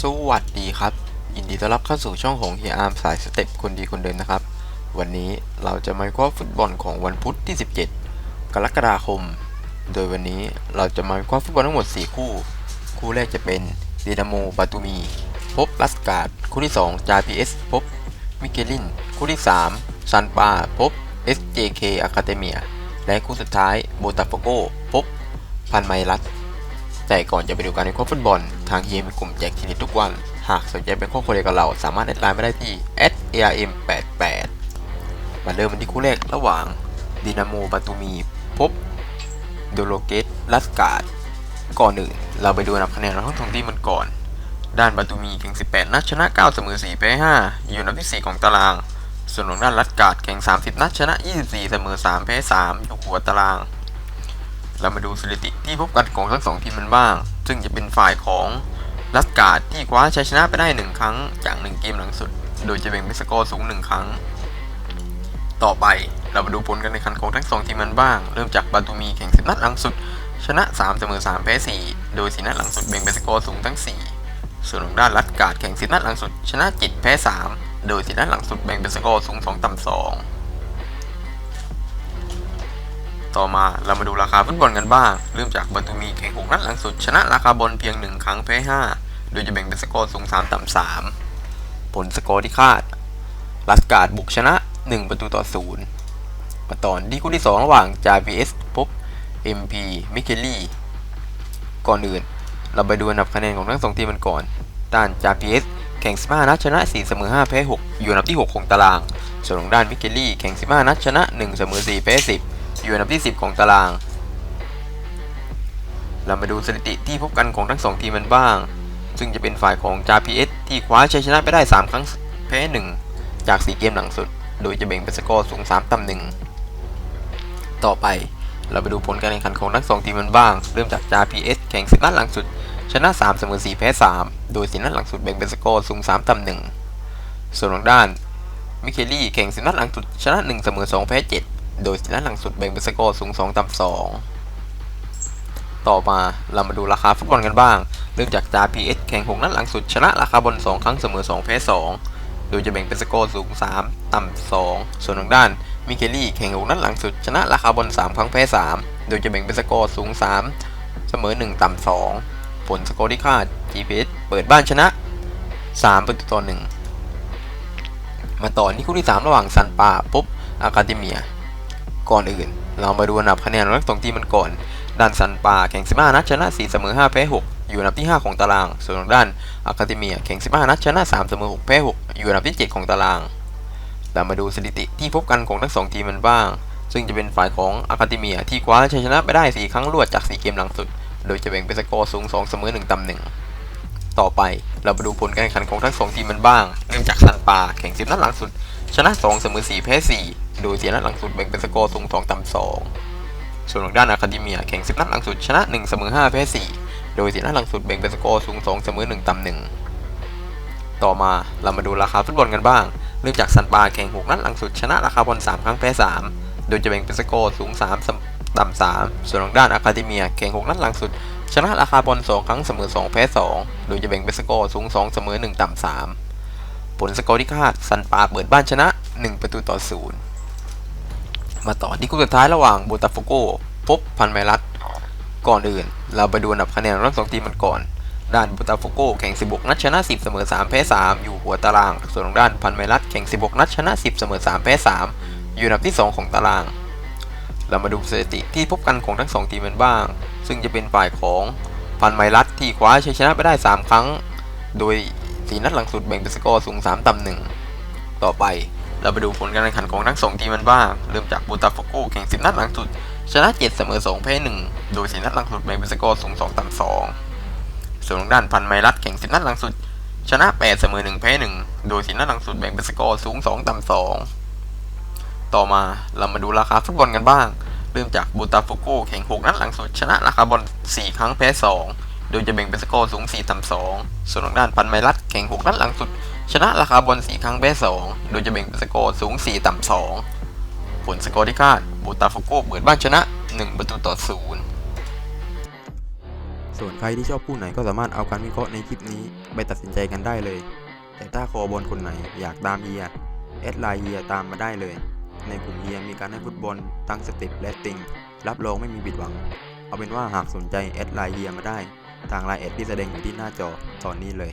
สวัสดีครับ ยินดีต้อนรับเข้าสู่ช่องของเฮียอาร์มสายสเต็ปคนดีคนเดินนะครับ วันนี้เราจะมาวิเคราะห์ฟุตบอลของวันพุธที่ 17 กรกฎาคม โดยวันนี้เราจะมาวิเคราะห์ฟุตบอลทั้งหมด 4 คู่ คู่แรกจะเป็นดินาโมบาตูมี พบลัสการ์ดคู่ที่ 2 จาพีเอสพบมิเกลิน คู่ที่ 3 ซันปาพบ SJK อะคาเดเมียและคู่สุดท้ายโบตาโฟโกพบพันไมรัส แต่ก่อนจะไปดูการวิเคราะห์ฟุตบอล ทางเฮียมีกลุ่มแจกทีนิตทุกวัน หากสนใจเป็นข้อควเดียวกับเรา สามารถแอดไลน์มาได้ที่ @arm88 มาเริ่มกันที่คู่แรกระหว่างดินาโมบาตูมี พบโดโลเกตลัสการ์ดก่อนอื่นเราไปดูอันดับคะแนนของทั้งสองทีมมันก่อน ด้านบาตูมีแข่ง 18 นัดชนะ 9 เสมอ4แพ้5อยู่อันดับที่ 4 ของตาราง ส่วนของด้านลัสการ์ดแข่ง 30 นัดชนะ 24 เสมอ3แพ้3อยู่หัวตาราง เรามาดูสถิติที่พบกันของทั้งสองทีมมันบ้าง ซึ่งจะเป็นฝ่ายของลัสการ์ดที่คว้าชัยชนะไปได้ 1 ครั้งจาก 1 เกมหลังสุด โดยจะแบ่งเป็นสกอร์สูง 1 ครั้ง ต่อไปเรามาดูผลการแข่งขันของทั้งสองทีมมันบ้าง เริ่มจากบาตูมีแข่ง10นัดหลังสุด ชนะ 3 เสมอ 3 แพ้ 4 โดยสีนัดหลังสุดแบ่งเป็นสกอร์สูงทั้ง 4 ส่วนของด้านลัสการ์ดแข่ง10นัดหลังสุด ชนะ7แพ้ 3 โดยสีนัดหลังสุดแบ่งเป็นสกอร์สูง 2 ต่ำ2 ต่อมาเรามาดูราคาฟุตบอลกันบ้าง เริ่มจากบาตูมีแข่ง6นัดหลังสุด ชนะราคาบอลเพียง 1 ครั้งแพ้5โดยจะแบ่งเป็นสกอร์สูง 3 ต่ำ 3 ผลสกอร์ที่คาดลัสการ์ดบุกชนะ 1 ประตูต่อ 0 มาตอนที่คู่ที่ 2 ระหว่างจา vs พบ MP มิเคลลี่ ก่อนอื่น เราไปดูอันดับคะแนนของทั้งสองทีมกันก่อน ด้านจา vs แข่ง 15 นัดชนะ 4 เสมอ 5 แพ้ 6 อยู่อันดับที่ 6 ของตาราง ส่วนของด้านมิเคลลี่แข่ง 15 นัดชนะ 1 เสมอ 4 แพ้ 10 อยู่อันดับที่ 10 ของตาราง เรามาดูสถิติที่พบกันของทั้งสองทีมกันบ้าง ซึ่งจะเป็นฝ่ายของจา PS ที่คว้าชัยชนะไปได้ 3 ครั้งแพ้ 1 จาก 4 เกมหลังสุด โดยจะแบ่งเป็นสกอร์สูง 3ต่ำ1ต่อไปเราไปดูผลการแข่งขันของทั้งสองทีมกันบ้าง เริ่มจากจา PS แข่ง10นัดหลังสุด ชนะ 3 เสมอ 4 แพ้ 3 โดยสีนัดหลังสุดแบ่งเป็นสกอร์สูง 3ต่ำ1ส่วนของด้านมิเคลลี่แข่ง10นัดหลังสุดชนะ 1 เสมอ 2 แพ้ 7 โดยสีนัดหลังสุดแบ่งเป็นสกอร์สูง 2 ต่ำ 2 ต่อมาเรามาดูราคาฟุตบอลกันบ้าง เริ่มจากจา PS แข่ง 6 นัดหลังสุดชนะราคาบอล2 ครั้งเสมอ 2 แพ้ 2 โดยจะแบ่งเป็นสกอร์สูง 3 ต่ำ 2 ส่วนของด้านมิเคลลี่แข่ง 6 นัดหลังสุดชนะราคาบอล3 ครั้งแพ้ 3 โดยจะแบ่งเป็นสกอร์สูง 3 เสมอ 1 ต่ำ 2 ผลสกอร์ที่คาด GPS เปิดบ้านชนะ 3 ประตูต่อ 1 มาต่อที่คู่ที่ 3 ระหว่างซันปาพบอาคาเดเมีย ก่อนอื่น เรามาดูอันดับคะแนนของทั้งสองทีมมันก่อน ด้านซันปาแข่ง 15 นัดชนะ 4 เสมอ 5 แพ้ 6 อยู่อันดับที่ 5 ของตาราง ส่วนด้านอาคาเดเมียแข่ง 15 นัดชนะ 3 เสมอ 6 แพ้ 6 อยู่อันดับที่ 7 ของตาราง เรามาดูสถิติที่พบกันของทั้งสองทีมมันบ้าง ซึ่งจะเป็นฝ่ายของอาคาเดเมียที่คว้าชัยชนะไปได้ 4 ครั้งรวดจาก 4 เกมหลังสุด โดยจะแบ่งเป็นสกอร์สูง 2 เสมอ 1ต่ำ1ต่อไปเรามาดูผลการแข่งขันของทั้งสองทีมมันบ้าง เริ่มจากซันปาแข่ง10นัดหลังสุด ชนะ 2 เสมอ 4 แพ้ 4 โดยเสียนัดหลังสุดแบ่งเป็นสกอร์สูง2ต่ำ2 ส่วนของด้านอาคาเดเมียแข่ง 10 นัดหลังสุดชนะ 1 เสมอ 5 แพ้ 4 โดยเสียนัดหลังสุดแบ่งเป็นสกอร์สูง 2 เสมอ 1 ต่ำ1ต่อมาเรามาดูราคาฟุตบอลกันบ้าง เริ่มจากซันปาแข่ง 6 นัดหลังสุดชนะราคาบอล3ครั้งแพ้ 3 โดยจะแบ่งเป็นสกอร์สูง 3 ต่ำ3 ส่วนของด้านอาคาเดเมียแข่ง 6 นัดหลังสุด ชนะราคาบอล2ครั้งเสมอ 2 แพ้ 2 โดยจะแบ่งเป็นสกอร์สูง 2 เสมอ 1 ต่ำ3 ผลสกอร์ที่คาดซันปาเปิดบ้านชนะ 1 ประตูต่อ 0 มาต่อที่คู่สุดท้ายระหว่างโบตาโฟโกพบพันไมรัสก่อนอื่น เราไปดูอันดับคะแนนทั้งสองทีมันก่อน ด้านโบตาโฟโกแข่ง 16 นัดชนะ 10 เสมอ 3 แพ้ 3 อยู่หัวตาราง ส่วนของด้านพันไมรัสแข่ง 16 นัดชนะ 10 เสมอ 3 แพ้ 3 อยู่อันดับที่ 2 ของตาราง เรามาดูสถิติที่พบกันของทั้งสองทีมกันบ้าง ซึ่งจะเป็นฝ่ายของพันไมรัสที่คว้าชัยชนะไปได้ 3 ครั้ง โดย สีนัดหลังสุดแบ่งเป็นสกอร์สูง 3 ต่ำ1ต่อไป เราไปดูผลการแข่งขันของทั้งสองทีมกันบ้าง เริ่มจากบูตาโฟโกแข่ง 10 นัดหลังสุด ชนะ 7 เสมอ 2 แพ้ 1 โดยสีนัดหลังสุดแบ่งเป็นสกอร์สูง 2 ต่ำ 2 ส่วนทางด้านพันไมรัสแข่ง 10 นัดหลังสุด ชนะ 8 เสมอ 1 แพ้ 1 โดยสีนัดหลังสุดแบ่งเป็นสกอร์สูง 2 ต่ำ 2 ต่อมาเรามาดูราคาฟุตบอลกันบ้าง เริ่มจากบูตาโฟโกแข่ง 6 นัดหลังสุด ชนะราคาบอล 4 ครั้งแพ้ 2 โดยจะแบ่งเป็นสกอร์สูง4ต่ำ2ส่วนทางด้านพันไมรัสแข่ง6นัดหลังสุด ชนะราคาบอล4ครั้งแพ้2โดยจะแบ่งเป็นสกอร์สูง4ต่ำ2ผลสกอร์ที่คาดบูตาโฟโกเปิดบ้านชนะ 1 ประตูต่อ0สส่วนใครที่ชอบคู่ไหนก็สามารถเอาการวิเคราะห์ในคลิปนี้ ไปตัดสินใจกันได้เลย แต่ถ้าคอบอลคนไหนอยากตามเฮียแอดไลน์เฮียตามมาได้เลย ในกลุ่มเฮียมีการให้ฟุตบอลทั้งสเต็ปและติง รับรองไม่มีผิดหวัง เอาเป็นว่าหากสนใจแอดไลน์เฮียมาได้ ทางไลน์แอดที่แสดงอยู่ที่หน้าจอตอนนี้เลย